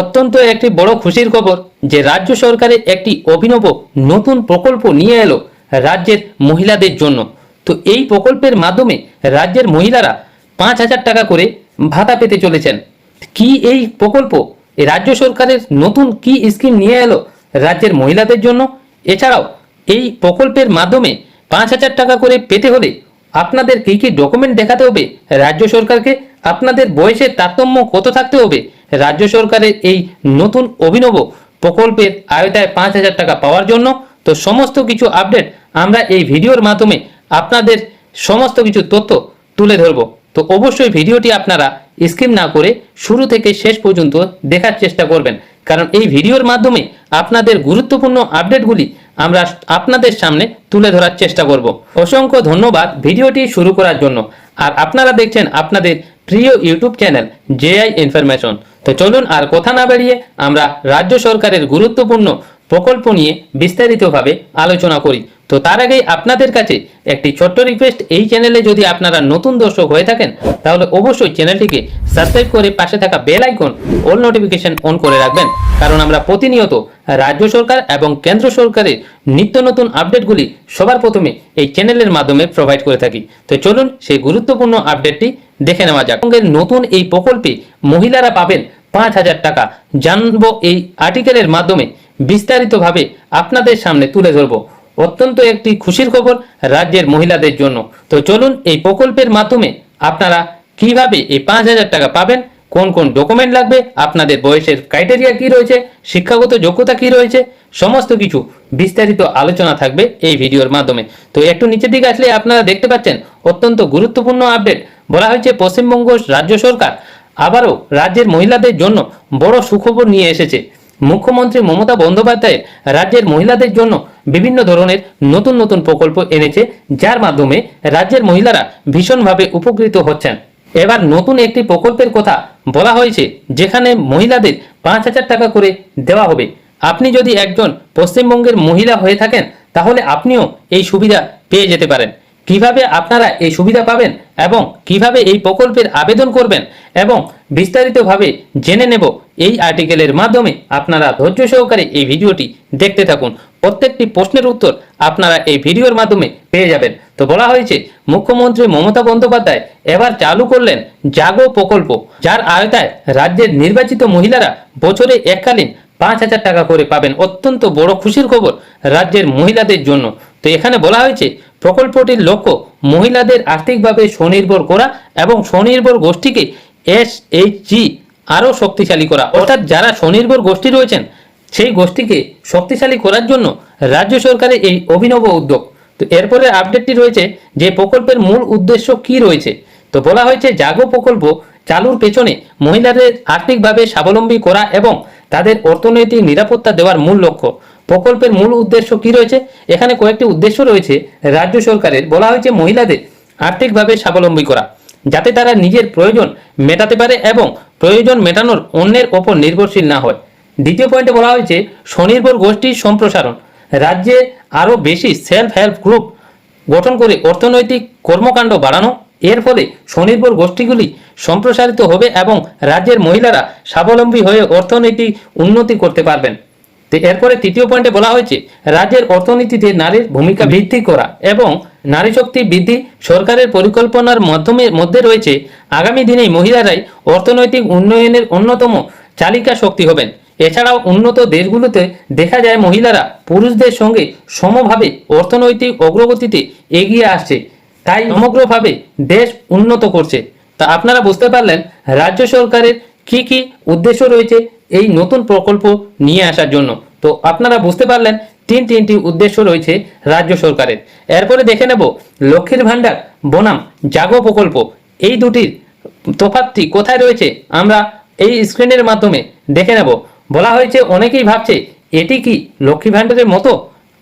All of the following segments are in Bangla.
অত্যন্ত একটি বড় খুশির খবর যে রাজ্য সরকারের একটি অভিনব নতুন প্রকল্প নিয়ে এলো রাজ্যের মহিলাদের জন্য। তো এই প্রকল্পের মাধ্যমে রাজ্যের মহিলারা পাঁচ হাজার টাকা করে ভাতা পেতে চলেছেন। কি এই প্রকল্প রাজ্য সরকারের নতুন কি স্কিম নিয়ে এলো রাজ্যের মহিলাদের জন্য? এছাড়াও এই প্রকল্পের মাধ্যমে পাঁচ হাজার টাকা করে পেতে হলে আপনাদের কী কী ডকুমেন্ট দেখাতে হবে? রাজ্য সরকারকে আপনাদের বয়সের তারতম্য কত থাকতে হবে? রাজ্য সরকারের এই নতুন অভিনব প্রকল্পের আয়তায় পাঁচ হাজার টাকা পাওয়ার জন্য তো সমস্ত কিছু আপডেট আমরা এই ভিডিওর মাধ্যমে আপনাদের সমস্ত কিছু তথ্য তুলে ধরব। তো অবশ্যই ভিডিওটি আপনারা স্কিপ না করে শুরু থেকে শেষ পর্যন্ত দেখার চেষ্টা করবেন। কারণ এই ভিডিওর মাধ্যমে আপনাদের গুরুত্বপূর্ণ আপডেটগুলি আমরা আপনাদের সামনে তুলে ধরার চেষ্টা করব। অসংখ্য ধন্যবাদ ভিডিওটি শুরু করার জন্য। আর আপনারা দেখছেন আপনাদের প্রিয় ইউটিউব চ্যানেল জেআই ইনফরমেশন। তো চলুন আর কথা না বাড়িয়ে আমরা রাজ্য সরকারের গুরুত্বপূর্ণ প্রকল্প নিয়ে বিস্তারিতভাবে আলোচনা করি। তো তার আগেই আপনাদের কাছে একটি ছোট্ট রিকোয়েস্ট এই চ্যানেলে যদি আপনারা নতুন দর্শক হয়ে থাকেন, তাহলে অবশ্যই চ্যানেলটিকে সাবস্ক্রাইব করে পাশে থাকা bell icon all notification on করে রাখবেন। কারণ আমরা প্রতিনিয়ত রাজ্য সরকার এবং কেন্দ্র সরকারের নিত্য নতুন আপডেটগুলি সবার প্রথমে এই চ্যানেলের মাধ্যমে প্রোভাইড করে থাকি। তো চলুন সেই গুরুত্বপূর্ণ আপডেটটি দেখে নেওয়া যাক। নতুন এই প্রকল্পে মহিলারা পাবেন পাঁচ হাজার টাকা। জানব এই আর্টিকেলের মাধ্যমে বিস্তারিতভাবে আপনাদের সামনে তুলে ধরবো। অত্যন্ত একটি খুশির খবর রাজ্যের মহিলাদের জন্য। তো চলুন এই প্রকল্পের মাধ্যমে আপনারা কীভাবে এই পাঁচ হাজার টাকা পাবেন, কোন কোন ডকুমেন্ট লাগবে, আপনাদের বয়সের ক্রাইটেরিয়া কি রয়েছে, শিক্ষাগত যোগ্যতা কি রয়েছে, সমস্ত কিছু বিস্তারিত আলোচনা থাকবে এই ভিডিওর মাধ্যমে। তো একটু নিচের দিকে আসলে আপনারা দেখতে পাচ্ছেন, অত্যন্ত গুরুত্বপূর্ণ আপডেট বলা হয়েছে পশ্চিমবঙ্গ রাজ্য সরকার। আবারও রাজ্যের মহিলাদের জন্য বড় সুখবর নিয়ে এসেছে। মুখ্যমন্ত্রী মমতা বন্দ্যোপাধ্যায় রাজ্যের মহিলাদের জন্য বিভিন্ন ধরনের নতুন নতুন প্রকল্প এনেছে, যার মাধ্যমে রাজ্যের মহিলারা ভীষণভাবে উপকৃত হচ্ছেন। এবার নতুন একটি প্রকল্পের কথা বলা হয়েছে, যেখানে মহিলাদের পাঁচ হাজার টাকা করে দেওয়া হবে। আপনি যদি একজন পশ্চিমবঙ্গের মহিলা হয়ে থাকেন, তাহলে আপনিও এই সুবিধা পেয়ে যেতে পারেন। কীভাবে আপনারা এই সুবিধা পাবেন এবং কীভাবে এই প্রকল্পের আবেদন করবেন এবং বিস্তারিতভাবে জেনে নেব এই আর্টিকেলের মাধ্যমে আপনারা ধৈর্য সহকারে এই ভিডিওটি দেখতে থাকুন। প্রত্যেকটি প্রশ্নের উত্তর আপনারা এই ভিডিওর মাধ্যমে পেয়ে যাবেন। তো বলা হয়েছে, মুখ্যমন্ত্রী মমতা বন্দ্যোপাধ্যায় এবার চালু করলেন জাগো প্রকল্প, যার আয়তায় রাজ্যের নির্বাচিত মহিলারা বছরে এককালীন পাঁচ হাজার টাকা করে পাবেন। অত্যন্ত বড় খুশির খবর রাজ্যের মহিলাদের জন্য। তো এখানে বলা হয়েছে প্রকল্পটির লক্ষ্য মহিলাদের আর্থিকভাবে স্বনির্ভর করা এবং স্বনির্ভর গোষ্ঠীকে এস এইচ জি আরও শক্তিশালী করা। অর্থাৎ যারা স্বনির্ভর গোষ্ঠী রয়েছেন, সেই গোষ্ঠীকে শক্তিশালী করার জন্য রাজ্য সরকারের এই অভিনব উদ্যোগ। তো এরপরে আপডেটটি রয়েছে যে প্রকল্পের মূল উদ্দেশ্য কি রয়েছে। তো বলা হয়েছে, জাগো প্রকল্প চালুর পেছনে মহিলাদের আর্থিকভাবে স্বাবলম্বী করা এবং তাদের অর্থনৈতিক নিরাপত্তা দেওয়ার মূল লক্ষ্য। প্রকল্পের মূল উদ্দেশ্য কি রয়েছে? এখানে কয়েকটি উদ্দেশ্য রয়েছে রাজ্য সরকারের। বলা হয়েছে মহিলাদের আর্থিকভাবে স্বাবলম্বী করা, যাতে তারা নিজের প্রয়োজন মেটাতে পারে এবং প্রয়োজন মেটানোর অন্যের ওপর নির্ভরশীল না হয়। দ্বিতীয় পয়েন্টে বলা হয়েছে স্বনির্ভর গোষ্ঠীর সম্প্রসারণ। রাজ্যে আরও বেশি সেলফ হেল্প গ্রুপ গঠন করে অর্থনৈতিক কর্মকাণ্ড বাড়ানো, এর ফলে স্বনির্ভর গোষ্ঠীগুলি সম্প্রসারিত হবে এবং রাজ্যের মহিলারা স্বাবলম্বী হয়ে অর্থনৈতিক উন্নতি করতে পারবেন। এরপরে তৃতীয় পয়েন্টে বলা হয়েছে, রাজ্যের অর্থনীতিতে নারীর ভূমিকা বৃদ্ধি করা এবং নারী শক্তি বৃদ্ধি সরকারের পরিকল্পনার মাধ্যমে মধ্যে রয়েছে, আগামী দিনে মহিলারাই অর্থনৈতিক উন্নয়নের অন্যতম চালিকা শক্তি হবেন। এছাড়াও উন্নত দেশগুলোতে দেখা যায় মহিলারা পুরুষদের সঙ্গে সমভাবে অর্থনৈতিক অগ্রগতিতে এগিয়ে আসছে, তাই সমগ্রভাবে দেশ উন্নত করছে। তা আপনারা বুঝতে পারলেন, রাজ্য সরকারের কি কি উদ্দেশ্য রয়েছে এই নতুন প্রকল্প নিয়ে আসার জন্য? তো আপনারা বুঝতে পারলেন, তিন তিনটি উদ্দেশ্য রয়েছে রাজ্য সরকারের। এরপরে দেখে নেব, লক্ষ্মীর ভাণ্ডার, বনাম, জাগো প্রকল্প, এই দুটির তফাৎটি কোথায় রয়েছে? আমরা এই স্ক্রিনের মাধ্যমে দেখে নেব। বলা হয়েছে, অনেকেই ভাবছে, এটি কি লক্ষ্মী ভাণ্ডারের মতো?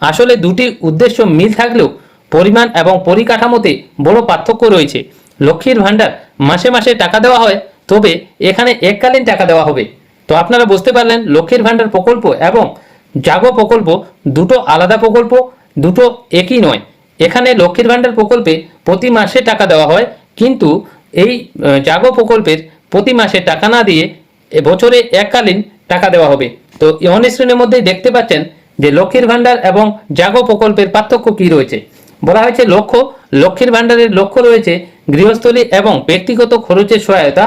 আসলে দুটি উদ্দেশ্য মিল থাকলেও পরিমাণ এবং পরিকাঠামোতে বড় পার্থক্য রয়েছে। লক্ষ্মীর ভাণ্ডার মাসে মাসে টাকা দেওয়া হয় তবে এখানে এককালীন টাকা দেওয়া হবে। তো আপনারা বুঝতে পারলেন, লক্ষ্মীর ভাণ্ডার প্রকল্প এবং জাগো প্রকল্প দুটো আলাদা প্রকল্প, দুটো একই নয়। এখানে লক্ষ্মীর ভাণ্ডার প্রকল্পে প্রতি মাসে টাকা দেওয়া হয়, কিন্তু এই জাগো প্রকল্পের প্রতি মাসে টাকা না দিয়ে বছরে এককালীন টাকা দেওয়া হবে। তো অন স্ক্রিনের মধ্যেই দেখতে পাচ্ছেন যে লক্ষ্মীর ভাণ্ডার এবং জাগো প্রকল্পের পার্থক্য কি রয়েছে। বলা হয়েছে লক্ষ্য, লক্ষ্মীর ভাণ্ডারের লক্ষ্য রয়েছে গৃহস্থলী এবং ব্যক্তিগত খরচের সহায়তা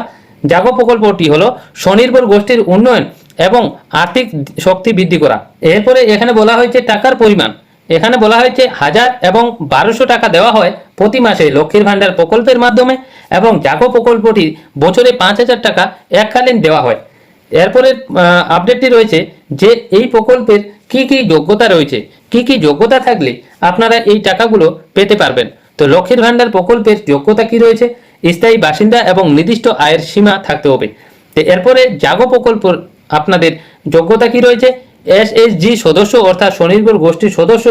জাগো প্রকল্পটি হলো স্বনির্ভর গোষ্ঠীর উন্নয়ন এবং আর্থিক শক্তি বৃদ্ধি করা। এরপরে এখানে বলা হয়েছে টাকার পরিমাণ। এখানে বলা হয়েছে হাজার এবং বারোশো টাকা দেওয়া হয় প্রতি মাসে লক্ষ্মীর ভাণ্ডার প্রকল্পের মাধ্যমে এবং জাগো প্রকল্পটি বছরে পাঁচ হাজার টাকা এককালীন দেওয়া হয়। এরপরে আপডেটটি রয়েছে যে এই প্রকল্পের কি কি যোগ্যতা রয়েছে। কি কি যোগ্যতা থাকলে আপনারা এই টাকাগুলো পেতে পারবেন। তো লক্ষ্মীর ভাণ্ডার প্রকল্পের যোগ্যতা কি রয়েছে? স্থায়ী বাসিন্দা এবং নির্দিষ্ট আয়ের সীমা থাকতে হবে। তো এরপরে জাগো প্রকল্প আপনাদের যোগ্যতা কি রয়েছে? এসএসজি সদস্য অর্থাৎ স্বনির্ভর গোষ্ঠীর সদস্য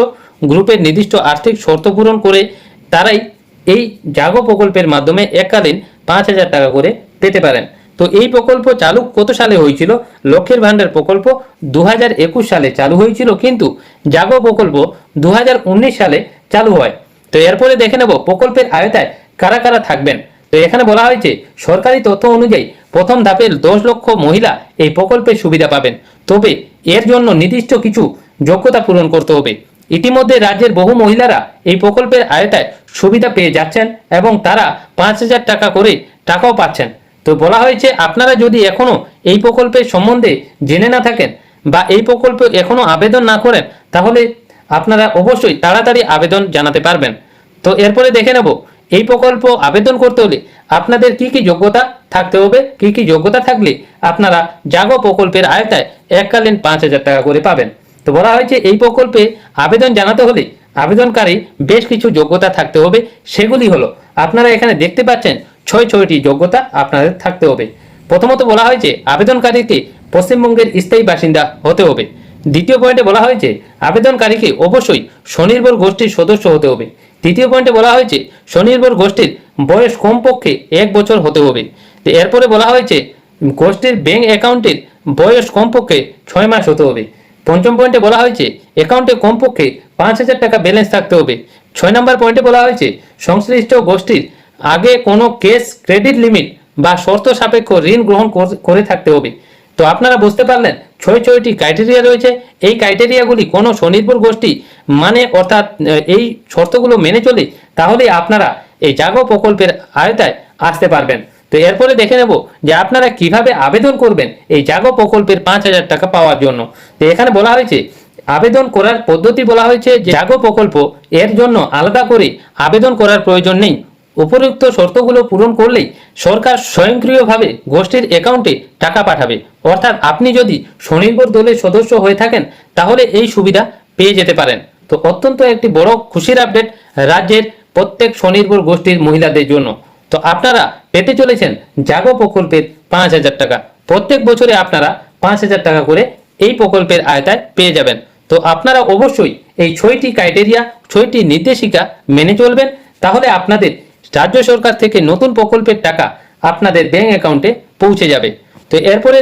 গ্রুপের নির্দিষ্ট আর্থিক শর্ত পূরণ করে তারাই এই জাগো প্রকল্পের মাধ্যমে এককালীন পাঁচ হাজার টাকা করে পেতে পারেন। তো এই প্রকল্প চালু কত সালে হয়েছিল? লক্ষ্মীর ভাণ্ডার প্রকল্প দু হাজার একুশ সালে চালু হয়েছিল, কিন্তু জাগো প্রকল্প দু হাজার উনিশ সালে চালু হয়। তো এরপরে দেখে নেব প্রকল্পের আয়তায় কারা কারা থাকবেন। তো এখানে বলা হয়েছে, সরকারি তথ্য অনুযায়ী প্রথম ধাপে দশ লক্ষ মহিলা এই প্রকল্পের সুবিধা পাবেন। তবে এর জন্য নির্দিষ্ট কিছু যোগ্যতা পূরণ করতে হবে। ইতিমধ্যে রাজ্যের বহু মহিলারা এই প্রকল্পের আয়তায় সুবিধা পেয়ে যাচ্ছেন এবং তারা পাঁচ হাজার টাকা করে টাকাও পাচ্ছেন। তো বলা হয়েছে, আপনারা যদি এখনও এই প্রকল্পের সম্বন্ধে জেনে না থাকেন বা এই প্রকল্পে এখনও আবেদন না করেন, তাহলে আপনারা অবশ্যই তাড়াতাড়ি আবেদন জানাতে পারবেন। তো এরপরে দেখে নেব এই প্রকল্প আবেদন করতে হলে আপনাদের কি কি যোগ্যতা থাকতে হবে, কি কি যোগ্যতা থাকলে আপনারা জাগো প্রকল্পের আয়তায় এককালীন পাঁচ হাজার টাকা করে পাবেন। তো বলা হয়েছে, এই প্রকল্পে আবেদন জানাতে হলে আবেদনকারী বেশ কিছু যোগ্যতা থাকতে হবে, সেগুলি হলো, আপনারা এখানে দেখতে পাচ্ছেন ছয় ছয়টি যোগ্যতা আপনাদের থাকতে হবে। প্রথমত বলা হয়েছে, আবেদনকারীকে পশ্চিমবঙ্গের স্থায়ী বাসিন্দা হতে হবে। দ্বিতীয় পয়েন্টে বলা হয়েছে, আবেদনকারীকে অবশ্যই স্বনির্ভর গোষ্ঠীর সদস্য হতে হবে। তৃতীয় পয়েন্টে বলা হয়েছে, স্বনির্ভর গোষ্ঠীর বয়স কমপক্ষে এক বছর হতে হবে। এরপরে বলা হয়েছে, গোষ্ঠীর ব্যাংক অ্যাকাউন্টের বয়স কমপক্ষে ছয় মাস হতে হবে। পঞ্চম পয়েন্টে বলা হয়েছে, অ্যাকাউন্টে কমপক্ষে পাঁচ হাজার টাকা ব্যালেন্স থাকতে হবে। ছয় নম্বর পয়েন্টে বলা হয়েছে, সংশ্লিষ্ট গোষ্ঠীর আগে কোনো কেস ক্রেডিট লিমিট বা শর্ত সাপেক্ষ ঋণ গ্রহণ করে থাকতে হবে। তো আপনারা বুঝতে পারলেন ছয় ছয়টি ক্রাইটেরিয়া রয়েছে। এই ক্রাইটেরিয়াগুলি কোনো স্বনির্ভর গোষ্ঠী মানে অর্থাৎ এই শর্তগুলো মেনে চলে তাহলে আপনারা এই জাগো প্রকল্পের আয়তায় আসতে পারবেন। তো এরপরে দেখে নেব যে আপনারা কীভাবে আবেদন করবেন এই জাগো প্রকল্পের পাঁচ হাজার টাকা পাওয়ার জন্য। তো এখানে বলা হয়েছে, আবেদন করার পদ্ধতি বলা হয়েছে যে জাগো প্রকল্প এর জন্য আলাদা করে আবেদন করার প্রয়োজন নেই। উপরোক্ত শর্তগুলো পূরণ করলেই সরকার স্বয়ংক্রিয়ভাবে গোষ্ঠীর অ্যাকাউন্টে টাকা পাঠাবে। অর্থাৎ আপনি যদি স্বনির্ভর দলের সদস্য হয়ে থাকেন, তাহলে এই সুবিধা পেয়ে যেতে পারেন। তো অত্যন্ত একটি বড় খুশির আপডেট রাজ্যের প্রত্যেক স্বনির্ভর গোষ্ঠীর মহিলাদের জন্য। তো আপনারা পেতে চলেছেন জাগো প্রকল্পের পাঁচ হাজার টাকা। প্রত্যেক বছরে আপনারা পাঁচ হাজার টাকা করে এই প্রকল্পের আয়তায় পেয়ে যাবেন। তো আপনারা অবশ্যই এই ছয়টি ক্রাইটেরিয়া, ছয়টি নির্দেশিকা মেনে চলবেন। তাহলে আপনাদের রাজ্য সরকার থেকে নতুন প্রকল্পের টাকা আপনাদের ব্যাঙ্ক অ্যাকাউন্টে পৌঁছে যাবে। তো এরপরে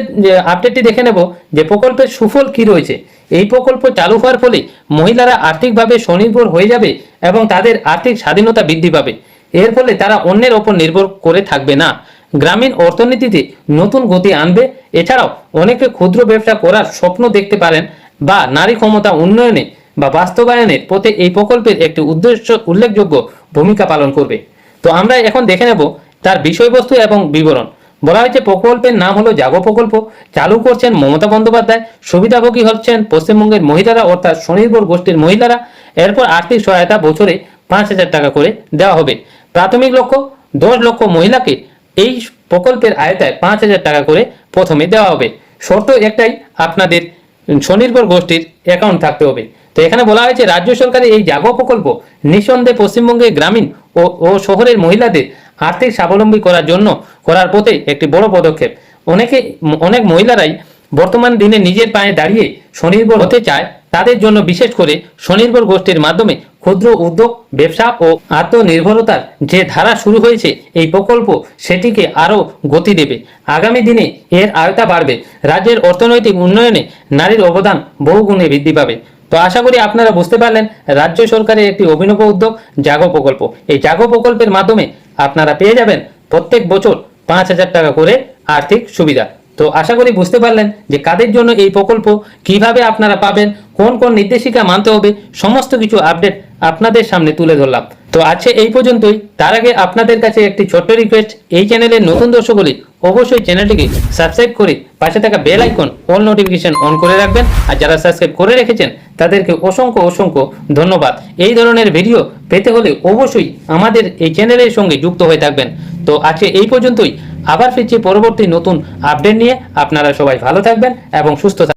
আপডেটটি দেখে নেব যে প্রকল্পের সুফল কি রয়েছে। এই প্রকল্প চালু হওয়ার ফলে মহিলারা আর্থিকভাবে স্বনির্ভর হয়ে যাবে এবং তাদের আর্থিক স্বাধীনতা বৃদ্ধি পাবে। এর ফলে তারা অন্যের ওপর নির্ভর করে থাকবে না। গ্রামীণ অর্থনীতিতে নতুন গতি আনবে। এছাড়াও অনেকে ক্ষুদ্র ব্যবসা করার স্বপ্ন দেখতে পারেন বা নারী ক্ষমতা উন্নয়নে বা বাস্তবায়নের পথে এই প্রকল্পের একটি উদ্দেশ্য উল্লেখযোগ্য ভূমিকা পালন করবে। তো আমরা এখন দেখে নেব তার বিষয়বস্তু এবং বিবরণ। বলা হয়েছে প্রকল্পের নাম হলো জাগো প্রকল্প। চালু করছেন মমতা বন্দ্যোপাধ্যায়। সুবিধাভোগী হচ্ছেন পশ্চিমবঙ্গের মহিলারা, অর্থাৎ স্বনির্ভর গোষ্ঠীর মহিলারা। এরপর আর্থিক সহায়তা বছরে পাঁচ হাজার টাকা করে দেওয়া হবে। প্রাথমিক লক্ষ্য, দশ লক্ষ মহিলাকে এই প্রকল্পের আয়তায় পাঁচ হাজার টাকা করে প্রথমে দেওয়া হবে। শর্ত একটাই, আপনাদের স্বনির্ভর গোষ্ঠীর অ্যাকাউন্ট থাকতে হবে। তো এখানে বলা হয়েছে, রাজ্য সরকারের এই জাগো প্রকল্প নিঃসন্দেহে পশ্চিমবঙ্গের গ্রামীণ ও ও শহরের মহিলাদের আর্থিক স্বাবলম্বী করার জন্য করার পথে একটি বড় পদক্ষেপ। অনেকে, অনেক মহিলারাই বর্তমান দিনে নিজের পায়ে দাঁড়িয়ে স্বনির্ভর হতে চায়, তাদের জন্য বিশেষ করে স্বনির্ভর গোষ্ঠীর মাধ্যমে ক্ষুদ্র উদ্যোগ, ব্যবসা ও আত্মনির্ভরতার যে ধারা শুরু হয়েছে, এই প্রকল্প সেটিকে আরও গতি দেবে। আগামী দিনে এর আয়তা বাড়বে। রাজ্যের অর্থনৈতিক উন্নয়নে নারীর অবদান বহুগুণে বৃদ্ধি পাবে। তো আশা করি আপনারা বুঝতে পারলেন, রাজ্য সরকারের একটি অভিনব উদ্যোগ, জাগো প্রকল্প। এই জাগো প্রকল্পের মাধ্যমে আপনারা পেয়ে যাবেন প্রত্যেক বছর পাঁচ হাজার টাকা করে আর্থিক সুবিধা। তো আশা করি বুঝতে পারলেন যে কাদের জন্য এই প্রকল্প, কীভাবে আপনারা পাবেন, কোন কোন নির্দেশিকা মানতে হবে, সমস্ত কিছু আপডেট আপনাদের সামনে তুলে ধরলাম। তো আছে এই পর্যন্তই। তার আগে আপনাদের কাছে একটি ছোট্ট রিকোয়েস্ট এই চ্যানেলের নতুন দর্শকগুলি অবশ্যই চ্যানেলটিকে সাবস্ক্রাইব করে পাশে থাকা bell icon all notification on করে রাখবেন। আর যারা সাবস্ক্রাইব করে রেখেছেন তাদেরকে অসংখ্য অসংখ্য ধন্যবাদ। এই ধরনের ভিডিও পেতে হলে অবশ্যই আমাদের এই চ্যানেলের সঙ্গে যুক্ত হয়ে থাকবেন। তো আজকে এই পর্যন্তই। আবার ফিরছি পরবর্তী নতুন আপডেট নিয়ে। আপনারা সবাই ভালো থাকবেন এবং সুস্থ থাকবেন।